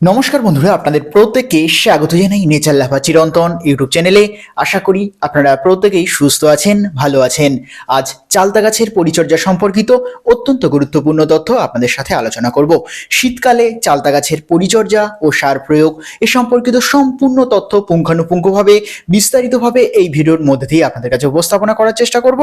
নমস্কার বন্ধুরা, আপনাদের প্রত্যেককে স্বাগত জানাই নেচার লাভা চিরন্তন ইউটিউব চ্যানেলে। আশা করি আপনারা প্রত্যেকেই সুস্থ আছেন, ভালো আছেন। আজ চালতা গাছের পরিচর্যা সম্পর্কিত অত্যন্ত গুরুত্বপূর্ণ তথ্য আপনাদের সাথে আলোচনা করব। শীতকালে চালতা গাছের পরিচর্যা ও সার প্রয়োগ এ সম্পর্কিত সম্পূর্ণ তথ্য পুঙ্খানুপুঙ্খভাবে বিস্তারিতভাবে এই ভিডিওর মধ্যে দিয়ে আপনাদের কাছে উপস্থাপনা করার চেষ্টা করব।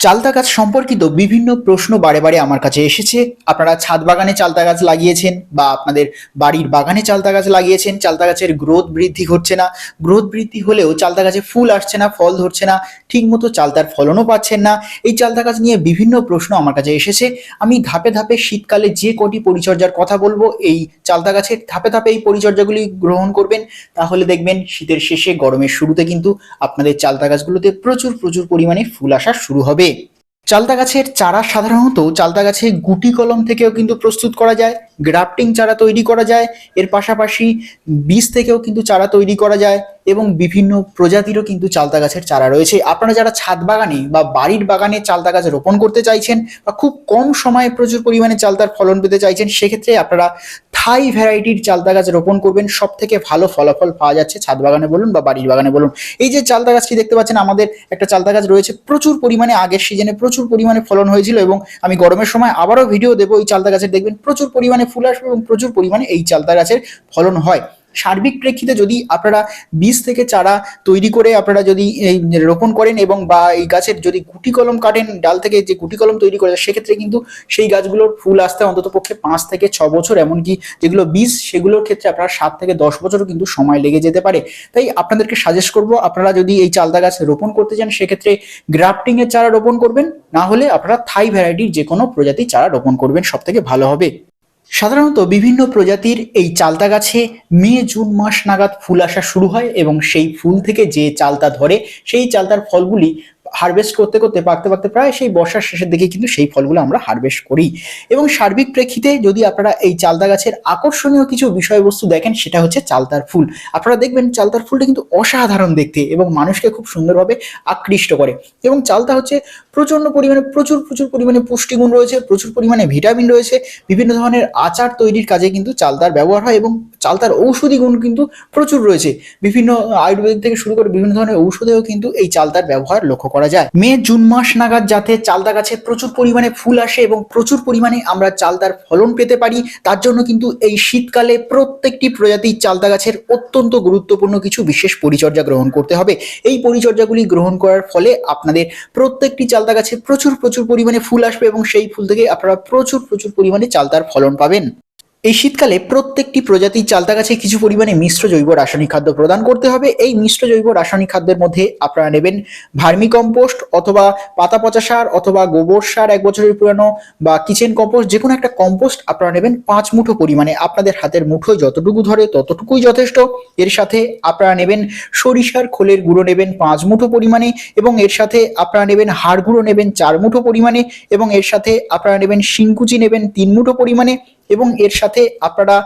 চালতা গাছ সম্পর্কিত বিভিন্ন প্রশ্ন বারে বারে আমার কাছে এসেছে। আপনারা ছাদ বাগানে চালতা গাছ লাগিয়েছেন বা আপনাদের বাড়ির বাগানে চালতা গাছ লাগিয়েছেন চালতা গাছের গ্রোথ বৃদ্ধি ঘটছে না। গ্রোথ বৃদ্ধি হলেও চালতা গাছে ফুল আসছে না, ফল ধরছে না, ঠিকমতো চালতার ফলনও পাচ্ছেন না। এই চালতা গাছ নিয়ে বিভিন্ন প্রশ্ন আমার কাছে এসেছে। আমি ধাপে ধাপে শীতকালে যে কটি পরিচর্যার কথা বলব, এই চালতা গাছের ধাপে ধাপে এই পরিচর্যাগুলি গ্রহণ করবেন। তাহলে দেখবেন শীতের শেষে, গরমের শুরুতে কিন্তু আপনাদের চালতা গাছগুলোতে প্রচুর প্রচুর পরিমাণে ফুল আসা শুরু হবে। চালতা গাছের চারা সাধারণত চালতা গাছে গুটি কলম থেকেও কিন্তু প্রস্তুত করা যায়, গ্রাফটিং চারা তৈরি করা যায়, এর পাশাপাশি বীজ থেকেও কিন্তু চারা তৈরি করা যায়। এবং বিভিন্ন প্রজাতিরও কিন্তু চালতা গাছের চারা রয়েছে। আপনারা যারা ছাদ বাগানে বা বাড়ির বাগানে চালতা গাছ রোপণ করতে চাইছেন বা খুব কম সময়ে প্রচুর পরিমাণে চালতার ফলন পেতে চাইছেন, সেক্ষেত্রে আপনারা থাই ভ্যারাইটির চালতা গাছ রোপণ করবেন। সব থেকে ভালো ফলাফল পাওয়া যাচ্ছে ছাদ বাগানে বলুন বা বাড়ির বাগানে বলুন। এই যে চালতা গাছটি দেখতে পাচ্ছেন, আমাদের একটা চালতা গাছ রয়েছে। প্রচুর পরিমাণে আগের সিজনে প্রচুর পরিমাণে ফলন হয়েছিল এবং আমি গরমের সময় আবারও ভিডিও দেবো, এই চালতা গাছের দেখবেন প্রচুর পরিমাণে ফুল আসবে এবং প্রচুর পরিমাণে এই চালতা গাছের ফলন হয়। সার্বিক প্রেক্ষিতে যদি আপনারা বীজ থেকে চারা তৈরি করে আপনারা যদি এই রোপণ করেন এবং বা এই গাছের যদি গুটি কলম কাটেন, ডাল থেকে যে গুটি কলম তৈরি করে সেক্ষেত্রে কিন্তু সেই গাছগুলোর ফুল আসতে অন্তত পক্ষে পাঁচ থেকে ছ বছর, এমনকি যেগুলো বীজ, সেগুলোর ক্ষেত্রে আপনারা সাত থেকে দশ বছরও কিন্তু সময় লেগে যেতে পারে। তাই আপনাদেরকে সাজেস্ট করব, আপনারা যদি এই চালদা গাছ রোপণ করতে চান, সেক্ষেত্রে গ্রাফটিং এর চারা রোপণ করবেন, না হলে আপনারা থাই ভ্যারাইটির যে কোনো প্রজাতির চারা রোপণ করবেন সব থেকে ভালো হবে। সাধারণত বিভিন্ন প্রজাতির এই চালতা গাছে মে, জুন মাস নাগাদ ফুল আসা শুরু হয় এবং সেই ফুল থেকে যে চালতা ধরে, সেই চালতার ফলগুলি হারভেস্ট করতে করতে, পাকতে পাকতে প্রায় সেই বর্ষার শেষের দিকে কিন্তু সেই ফলগুলো আমরা হারভেস্ট করি। এবং সার্বিক প্রেক্ষিতে যদি আপনারা এই চালতা গাছের আকর্ষণীয় কিছু বিষয়বস্তু দেখেন, সেটা হচ্ছে চালতার ফুল। আপনারা দেখবেন চালতার ফুলটা কিন্তু অসাধারণ দেখতে এবং মানুষকে খুব সুন্দরভাবে আকৃষ্ট করে। এবং চালতা হচ্ছে প্রচণ্ড পরিমাণে, প্রচুর প্রচুর পরিমাণে পুষ্টিগুণ রয়েছে, প্রচুর পরিমাণে ভিটামিন রয়েছে, বিভিন্ন ধরনের আচার তৈরির কাজে কিন্তু চালতার ব্যবহার হয় এবং চালতার ঔষধি গুণ কিন্তু প্রচুর রয়েছে। বিভিন্ন আয়ুর্বেদ থেকে শুরু করে বিভিন্ন ধরনের ঔষধেও কিন্তু এই চালতার ব্যবহার লক্ষ্য করা যায়। মে, জুন মাস নাগাদ যাতে চালতা গাছে প্রচুর পরিমাণে ফুল আসে এবং প্রচুর পরিমাণে আমরা চালতার ফলন পেতে পারি, তার জন্য কিন্তু এই শীতকালে প্রত্যেকটি প্রজাতির চালতা গাছের অত্যন্ত গুরুত্বপূর্ণ কিছু বিশেষ পরিচর্যা গ্রহণ করতে হবে। এই পরিচর্যাগুলি গ্রহণ করার ফলে আপনাদের প্রত্যেকটি চালতা গাছে প্রচুর প্রচুর পরিমাণে ফুল আসবে এবং সেই ফুল থেকে আপনারা প্রচুর প্রচুর পরিমাণে চালতার ফলন পাবেন। এই শীতকালে প্রত্যেকটি প্রজাতির চালতা গাছে কিছু পরিমাণে মিশ্র জৈব রাসায়নিক খাদ্য প্রদান করতে হবে। এই মিশ্র জৈব রাসায়নিক খাদ্যের মধ্যে আপনারা নেবেন ভার্মি কম্পোস্ট অথবা পাতা পচা সার অথবা গোবর সার এক বছরের পুরানো বা কিচেন কম্পোস্ট যে কোনো একটা কম্পোস্ট আপনারা নেবেন পাঁচ মুঠো পরিমাণে। আপনাদের হাতের মুঠোয় যতটুকু ধরে ততটুকুই যথেষ্ট। এর সাথে আপনারা নেবেন সরিষার খোলের গুঁড়ো নেবেন পাঁচ মুঠো পরিমাণে এবং এর সাথে আপনারা নেবেন হাড় গুঁড়ো নেবেন চার মুঠো পরিমাণে এবং এর সাথে আপনারা নেবেন শিংকুচি নেবেন তিন মুঠো পরিমাণে। এবং এর সাথে আপনারা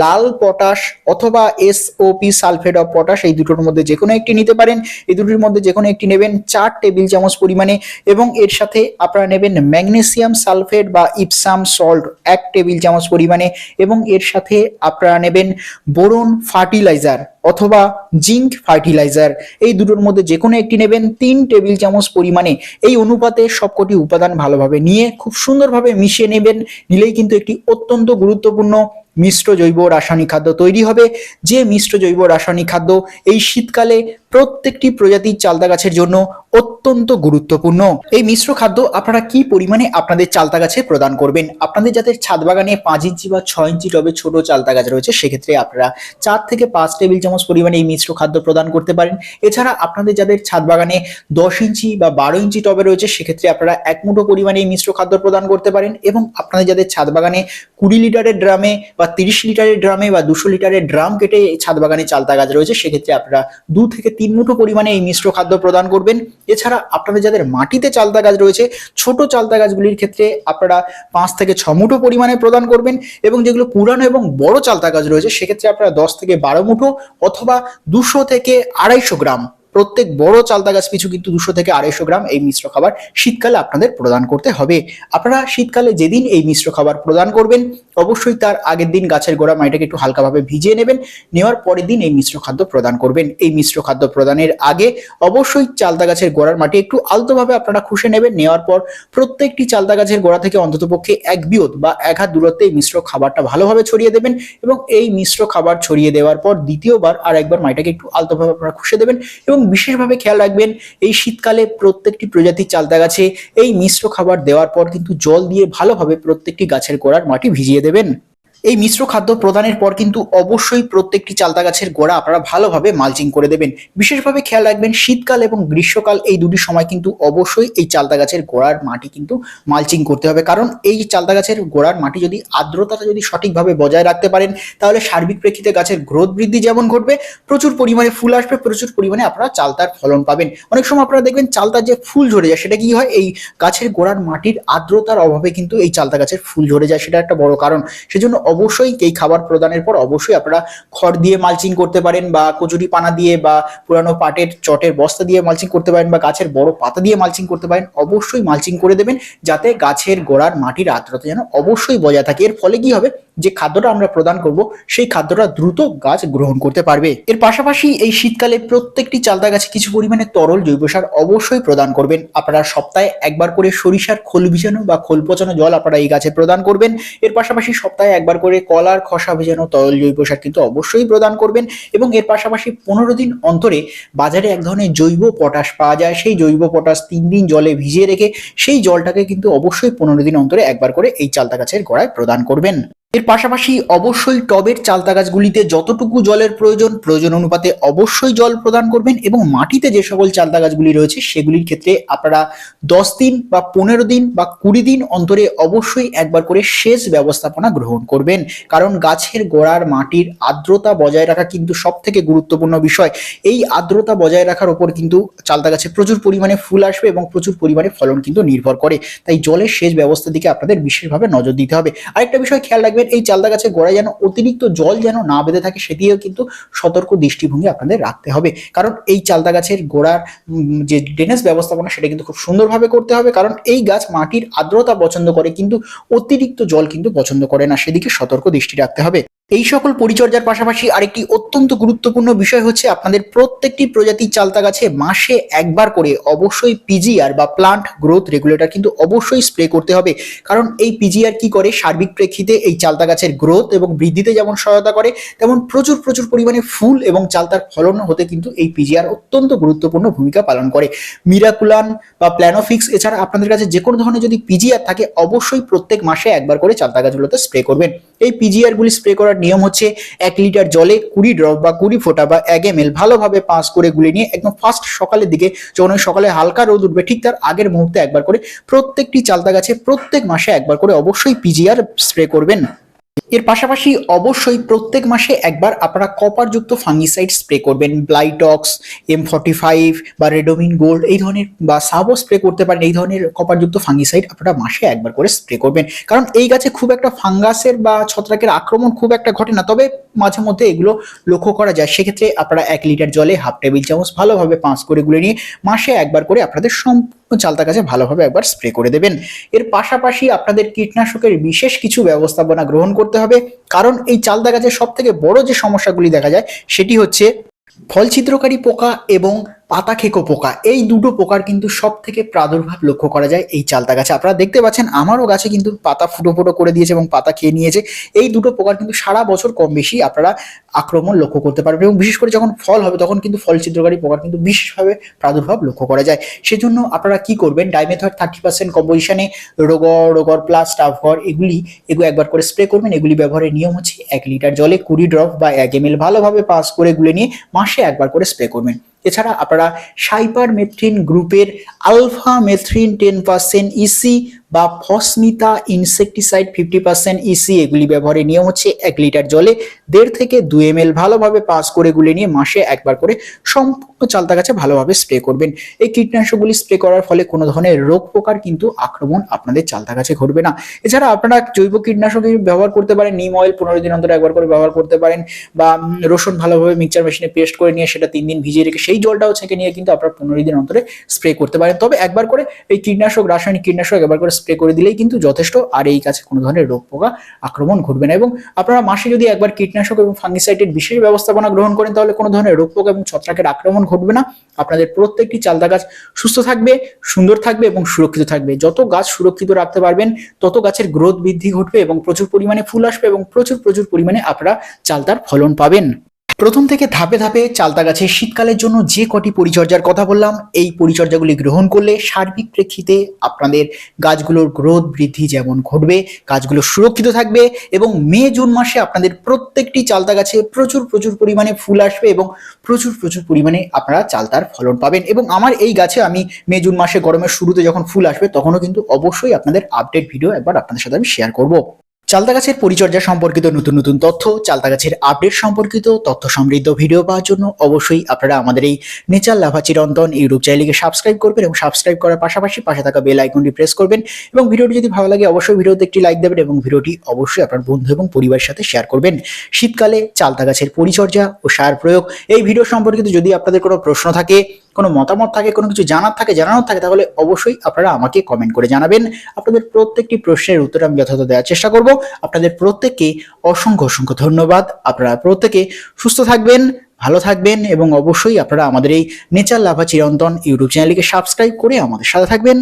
লাল পটাশ অথবা এসওপি সালফেট অফ পটাশ এই দুটোর মধ্যে যে কোনো একটি নিতে পারেন। এই দুটোর মধ্যে যে কোনো একটি নেবেন চার টেবিল চামচ পরিমাণে এবং এর সাথে আপনারা নেবেন ম্যাগনেসিয়াম সালফেট বা ইপসাম সল্ট এক টেবিল চামচ পরিমাণে এবং এর সাথে আপনারা নেবেন বোরন ফার্টিলাইজার। অথবা জিঙ্ক ফার্টিলাইজার। এই দুটোর মধ্যে যে কোনো একটি নেবেন, তিন টেবিল চামচ পরিমাণে। এই অনুপাতে সবকটি উপাদান ভালোভাবে নিয়ে, খুব সুন্দরভাবে মিশিয়ে নেবেন। নিলেই কিন্তু একটি অত্যন্ত গুরুত্বপূর্ণ মিশ্র জৈব রাসায়নিক খাদ্য তৈরি হবে। যে মিশ্র জৈব রাসায়নিক খাদ্য এই শীতকালে প্রত্যেকটি প্রজাতির চালতা গাছের জন্য অত্যন্ত গুরুত্বপূর্ণ। এই মিশ্র খাদ্য আপনারা কি পরিমাণে আপনাদের চালতা গাছে প্রদান করবেন? আপনাদের যাদের ছাদ বাগানে পাঁচ ইঞ্চি বা ছয় ইঞ্চি টবে ছোট চালতা গাছ রয়েছে, সেক্ষেত্রে আপনারা চার থেকে পাঁচ টেবিল চামচ পরিমাণে এই মিশ্র খাদ্য প্রদান করতে পারেন। এছাড়া আপনাদের যাদের ছাদ বাগানে দশ ইঞ্চি বা বারো ইঞ্চি টবে রয়েছে, সেক্ষেত্রে আপনারা এক মুঠো পরিমাণে এই মিশ্র খাদ্য প্রদান করতে পারেন। এবং আপনাদের যাদের ছাদ বাগানে কুড়ি লিটারের ড্রামে বা তিরিশ লিটারের ড্রামে বা দুশো লিটারের ড্রাম কেটে ছাদ বাগানে চালতা গাছ রয়েছে, সেক্ষেত্রে আপনারা দু থেকে তিন মুঠো পরিমাণে এই মিশ্র খাদ্য প্রদান করবেন। এছাড়া আপনাদের যাদের মাটিতে চালতা গাছ রয়েছে, ছোট চালতা গাছগুলির ক্ষেত্রে আপনারা পাঁচ থেকে ছ মুঠো পরিমাণে প্রদান করবেন এবং যেগুলো পুরানো এবং বড় চালতা গাছ রয়েছে, সেক্ষেত্রে আপনারা দশ থেকে বারো মুঠো অথবা দুশো থেকে আড়াইশো গ্রাম প্রত্যেক বড় চালতা গাছ পিছু কিন্তু দুশো থেকে আড়াইশো গ্রাম এই মিশ্র খাবার শীতকালে আপনাদের প্রদান করতে হবে। আপনারা শীতকালে যেদিন এই মিশ্র খাবার প্রদান করবেন, অবশ্যই তার আগের দিন গাছের গোড়া মাটিটাকে একটু হালকাভাবে ভিজিয়ে নেবেন, নেওয়ার পরের দিন এই মিশ্র খাদ্য প্রদান করবেন। এই মিশ্র খাদ্য প্রদানের আগে অবশ্যই চালতা গাছের গোড়ার মাটি একটু আলতোভাবে আপনারা খুশে নেবেন, নেওয়ার পর প্রত্যেকটি চালতা গাছের গোড়া থেকে অন্ততপক্ষে এক বিয়ত বা এক হাত দূরত্বে এই মিশ্র খাবারটা ভালোভাবে ছড়িয়ে দেবেন এবং এই মিশ্র খাবার ছড়িয়ে দেওয়ার পর দ্বিতীয়বার আর একবার মাটিটাকে একটু আলতোভাবে আপনারা খুশে দেবেন এবং বিশেষভাবে খেয়াল রাখবেন, এই শীতকালে প্রত্যেকটি প্রজাতির চালতা গাছে এই মিশ্র খাবার দেওয়ার পর কিন্তু জল দিয়ে ভালোভাবে প্রত্যেকটি গাছের গোড়ার মাটি ভিজিয়ে দেবেন। এই মিশ্র খাদ্য প্রদানের পর কিন্তু অবশ্যই প্রত্যেকটি চালতা গাছের গোড়া আপনারা ভালোভাবে মালচিং করে দেবেন। বিশেষভাবে খেয়াল রাখবেন, শীতকাল এবং গ্রীষ্মকাল এই দুটি সময় কিন্তু অবশ্যই এই চালতা গাছের গোড়ার মাটি কিন্তু মালচিং করতে হবে। কারণ এই চালতা গাছের গোড়ার মাটি যদি আর্দ্রতাটা যদি সঠিকভাবে বজায় রাখতে পারেন, তাহলে সার্বিক প্রেক্ষিতে গাছের গ্রোথ বৃদ্ধি যেমন ঘটবে, প্রচুর পরিমাণে ফুল আসবে, প্রচুর পরিমাণে আপনারা চালতার ফলন পাবেন। অনেক সময় আপনারা দেখবেন চালতার যে ফুল ঝরে যায়, সেটা কি হয়? এই গাছের গোড়ার মাটির আর্দ্রতার অভাবে কিন্তু এই চালতা গাছের ফুল ঝরে যায়, সেটা একটা বড় কারণ। সেজন্য অবশ্যই এই খাবার প্রদানের পর অবশ্যই আপনারা খড় দিয়ে মালচিং করতে পারেন বা কচুরি পানা দিয়ে বা পুরানো পাটের চটের বস্তা দিয়ে মালচিং করতে পারেন বা গাছের বড় পাতা দিয়ে মালচিং করতে পারেন, অবশ্যই মালচিং করে দেবেন যাতে গাছের গোড়ার মাটির আর্দ্রতা যেন অবশ্যই বজায় থাকে। এর ফলে কি হবে? যে খাদ্যটা আমরা প্রদান করব, সেই খাদ্যটা দ্রুত গাছ গ্রহণ করতে পারবে। এর পাশাপাশি এই শীতকালে প্রত্যেকটি চালতা গাছে কিছু পরিমাণে তরল জৈব সার অবশ্যই প্রদান করবেন। আপনারা সপ্তাহে একবার করে সরিষার খোল ভিজানো বা খোল পচানো জল আপনারা এই গাছে প্রদান করবেন। এর পাশাপাশি সপ্তাহে একবার করে কলার খসা ভেজানো তরল জৈব সার কিন্তু অবশ্যই প্রদান করবেন এবং এর পাশাপাশি পনেরো দিন অন্তরে বাজারে এক ধরনের জৈব পটাশ পাওয়া যায়। সেই জৈব পটাশ তিন দিন জলে ভিজিয়ে রেখে সেই জলটাকে কিন্তু অবশ্যই পনেরো দিন অন্তরে একবার করে এই চালতা গাছের গোড়ায় প্রদান করবেন। এর পাশাপাশি অবশ্যই টবের চালতা গাছগুলিতে যতটুকু জলের প্রয়োজন প্রয়োজন অনুপাতে অবশ্যই জল প্রদান করবেন এবং মাটিতে যে সকল চালতা গাছগুলি রয়েছে সেগুলির ক্ষেত্রে আপনারা দশ দিন বা পনেরো দিন বা কুড়ি দিন অন্তরে অবশ্যই একবার করে সেচ ব্যবস্থাপনা গ্রহণ করবেন। কারণ গাছের গোড়ার মাটির আর্দ্রতা বজায় রাখা কিন্তু সব থেকে গুরুত্বপূর্ণ বিষয়। এই আর্দ্রতা বজায় রাখার ওপর কিন্তু চালতা গাছে প্রচুর পরিমাণে ফুল আসবে এবং প্রচুর পরিমাণে ফলন কিন্তু নির্ভর করে। তাই জলের সেচ ব্যবস্থার দিকে আপনাদের বিশেষভাবে নজর দিতে হবে। আরেকটা বিষয় খেয়াল রাখবেন এই চালদা গাছের গোড়ায় যেন অতিরিক্ত জল যেন না বেঁধে থাকে সেদিকেও কিন্তু সতর্ক দৃষ্টিভঙ্গি আপনাদের রাখতে হবে। কারণ এই চালদা গাছের গোড়ার যে ড্রেনেজ ব্যবস্থাপনা, সেটা কিন্তু খুব সুন্দরভাবে করতে হবে। কারণ এই গাছ মাটির আর্দ্রতা পছন্দ করে, কিন্তু অতিরিক্ত জল কিন্তু পছন্দ করে না। সেদিকে সতর্ক দৃষ্টি রাখতে হবে। এই সকল পরিচর্যার পাশাপাশি আরেকটি অত্যন্ত গুরুত্বপূর্ণ বিষয় হচ্ছে আপনাদের প্রত্যেকটি প্রজাতির চালতা গাছে মাসে একবার করে অবশ্যই পিজিআর বা প্লান্ট গ্রোথ রেগুলেটর কিন্তু অবশ্যই স্প্রে করতে হবে। কারণ এই পিজিআর কি করে? সার্বিক প্রেক্ষিতে এই চালতা গাছের গ্রোথ এবং বৃদ্ধিতে যেমন সহায়তা করে, তেমন প্রচুর প্রচুর পরিমাণে ফুল এবং চালতার ফলন হতে কিন্তু এই পিজিআর অত্যন্ত গুরুত্বপূর্ণ ভূমিকা পালন করে। মিরাকুলান বা প্ল্যানোফিক্স এছাড়া আপনাদের কাছে যে কোনো ধরনের যদি পিজিআর থাকে, অবশ্যই প্রত্যেক মাসে একবার করে চালতা গাছগুলোতে স্প্রে করবেন। এই পিজিআরগুলি স্প্রে করার নিয়ম হচ্ছে এক লিটার জলে কুড়ি ড্রপ বা কুড়ি ফোঁটা বা এক এম এল ভালোভাবে পাঁচ করে গুলে নিয়ে একদম ফার্স্ট সকালের দিকে যখন সকালে হালকা রোদ উঠবে, ঠিক তার আগের মুহূর্তে একবার করে প্রত্যেকটি চালতা গাছে প্রত্যেক মাসে একবার করে অবশ্যই পিজিআর স্প্রে করবেন। এর পাশাপাশি অবশ্যই প্রত্যেক মাসে একবার আপনারা কপারযুক্ত ফাঙ্গিসাইড স্প্রে করবেন। ব্লাইটক্স এম ফর্টি ফাইভ বা রেডোমিন গোল্ড এই ধরনের বা সাবও স্প্রে করতে পারেন, এই ধরনের কপারযুক্ত ফাঙ্গিসাইড আপনারা মাসে একবার করে স্প্রে করবেন। কারণ এই গাছে খুব একটা ফাঙ্গাসের বা ছত্রাকের আক্রমণ খুব একটা ঘটে না, তবে মাঝে মধ্যে এগুলো লক্ষ্য করা যায়। সেক্ষেত্রে আপনারা এক লিটার জলে হাফ টেবিল চামচ ভালোভাবে পাঁচ করে গুলে নিয়ে মাসে একবার করে আপনাদের সম্পূর্ণ চালতা গাছে ভালোভাবে একবার স্প্রে করে দেবেন। এর পাশাপাশি আপনাদের কীটনাশকের বিশেষ কিছু ব্যবস্থাপনা গ্রহণ করতে হবে। কারণ এই চালতা গাছের সব থেকে বড় যে সমস্যাগুলি দেখা যায়, সেটি হচ্ছে ফল ছিদ্রকারী পোকা এবং পাতা খেকো পোকা, এই দুটো পোকার কিন্তু সব থেকে প্রাদুর্ভাব লক্ষ্য করা যায় এই চালতা গাছে। আপনারা দেখতে পাচ্ছেন, আমারও গাছে কিন্তু পাতা ফুটো ফুটো করে দিয়েছে এবং পাতা খেয়ে নিয়েছে। এই দুটো পোকার কিন্তু সারা বছর কম বেশি আপনারা আক্রমণ লক্ষ্য করতে পারবেন এবং বিশেষ করে যখন ফল হবে, তখন কিন্তু ফল ছিদ্রকারী পোকার কিন্তু বিশেষভাবে প্রাদুর্ভাব লক্ষ্য করা যায়। সেজন্য আপনারা কি করবেন ডাইমেথড থার্টি পার্সেন্ট কম্পোজিশনে রোগর রোগর প্লাস স্টাফঘর এগুলি এগুলো একবার করে স্প্রে করবেন। এগুলি ব্যবহারের নিয়ম হচ্ছে এক লিটার জলে কুড়ি ড্রপ বা এক এম ভালোভাবে পাস করে গুলে নিয়ে মাসে একবার করে স্প্রে করবেন। এছাড়া আপনারা সাইপার মেথ্রিন গ্রুপের alphamethrin ten percent EC বা ফসমিতা ইনসেকটিসাইড ফিফটি পার্সেন্ট ইসি এগুলি ব্যবহারের নিয়ম হচ্ছে এক লিটার জলে দেড় থেকে দুই এম এল ভালোভাবে পাস করে গুলে নিয়ে মাসে একবার করে সম্পূর্ণ চালতা গাছে ভালোভাবে স্প্রে করবেন। এই কীটনাশকগুলি স্প্রে করার ফলে কোনো ধরনের রোগ পোকার কিন্তু আক্রমণ আপনাদের চালতা গাছে ঘটবে না। এছাড়া আপনারা জৈব কীটনাশক ব্যবহার করতে পারেন, নিম অয়েল পনেরো দিন অন্তর একবার করে ব্যবহার করতে পারেন বা রসুন ভালোভাবে মিক্সচার মেশিনে পেস্ট করে নিয়ে সেটা তিন দিন ভিজিয়ে রেখে সেই জলটাও ছেঁকে নিয়ে কিন্তু আপনারা পনেরো দিন অন্তরে স্প্রে করতে পারেন। তবে একবার করে এই কীটনাশক, রাসায়নিক কীটনাশক একবার করে স্প্রে করে দিলেই কিন্তু যথেষ্ট, আর এই গাছে কোনো ধরনের রোগ পোকা আক্রমণ ঘটবে না। এবং আপনারা মাসে যদি একবার কীটনাশক এবং ফাঙ্গিসাইডের বিশেষ ব্যবস্থাপনা গ্রহণ করেন, তাহলে কোনো ধরনের রোগ পোকা এবং ছত্রাকের আক্রমণ ঘটবে না। আপনাদের প্রত্যেকটি চালদা গাছ সুস্থ থাকবে, সুন্দর থাকবে এবং সুরক্ষিত থাকবে। যত গাছ সুরক্ষিত রাখতে পারবেন, তত গাছের গ্রোথ বৃদ্ধি ঘটবে এবং প্রচুর পরিমাণে ফুল আসবে এবং প্রচুর প্রচুর পরিমাণে আপনারা চালতার ফলন পাবেন। প্রথম থেকে ধাপে ধাপে চালতা গাছের শীতকালের জন্য যে কটি পরিচর্যার কথা বললাম, এই পরিচর্যাগুলি গ্রহণ করলে সার্বিক প্রেক্ষিতে আপনাদের গাছগুলোর গ্রোথ বৃদ্ধি যেমন ঘটবে, গাছগুলো সুরক্ষিত থাকবে এবং মে, জুন মাসে আপনাদের প্রত্যেকটি চালতা গাছে প্রচুর প্রচুর পরিমাণে ফুল আসবে এবং প্রচুর প্রচুর পরিমাণে আপনারা চালতার ফলন পাবেন এবং আমার এই গাছে আমি মে, জুন মাসে গরমের শুরুতে যখন ফুল আসবে তখনও কিন্তু অবশ্যই আপনাদের আপডেট ভিডিও একবার আপনাদের সাথে আমি শেয়ার করব। চালতা গাছের পরিচর্যা সম্পর্কিত নতুন নতুন তথ্য চালতা গাছের আপডেট সম্পর্কিত তথ্য সমৃদ্ধ ভিডিও পাওয়ার জন্য অবশ্যই আপনারা আমাদের এই নেচার লাভা চিরন্তন ইউটিউব চ্যানেলকে সাবস্ক্রাইব করবেন এবং সাবস্ক্রাইব করার পাশাপাশি পাশে থাকা বেল আইকনটি প্রেস করবেন এবং ভিডিওটি যদি ভালো লাগে অবশ্যই ভিডিওতে একটি লাইক দেবেন এবং ভিডিওটি অবশ্যই আপনার বন্ধু এবং পরিবারের সাথে শেয়ার করবেন। শীতকালে চালতা গাছের পরিচর্যা ও সার প্রয়োগ, এই ভিডিও সম্পর্কিত যদি আপনাদের কোনো প্রশ্ন থাকে কোনো মতামত থাকে, কোনো কিছু জানার থাকে, জানানোর থাকে, তাহলে অবশ্যই আপনারা আমাকে কমেন্ট করে জানাবেন। আপনাদের প্রত্যেকটি প্রশ্নের উত্তর আমি যথাযথ দেওয়ার চেষ্টা করব। আপনাদের প্রত্যেককে অসংখ্য অসংখ্য ধন্যবাদ। আপনারা প্রত্যেকে সুস্থ থাকবেন, ভালো থাকবেন এবং অবশ্যই আপনারা আমাদের এই নেচার লাভা চিরন্তন ইউটিউব চ্যানেলকে সাবস্ক্রাইব করে আমাদের সাথে থাকবেন।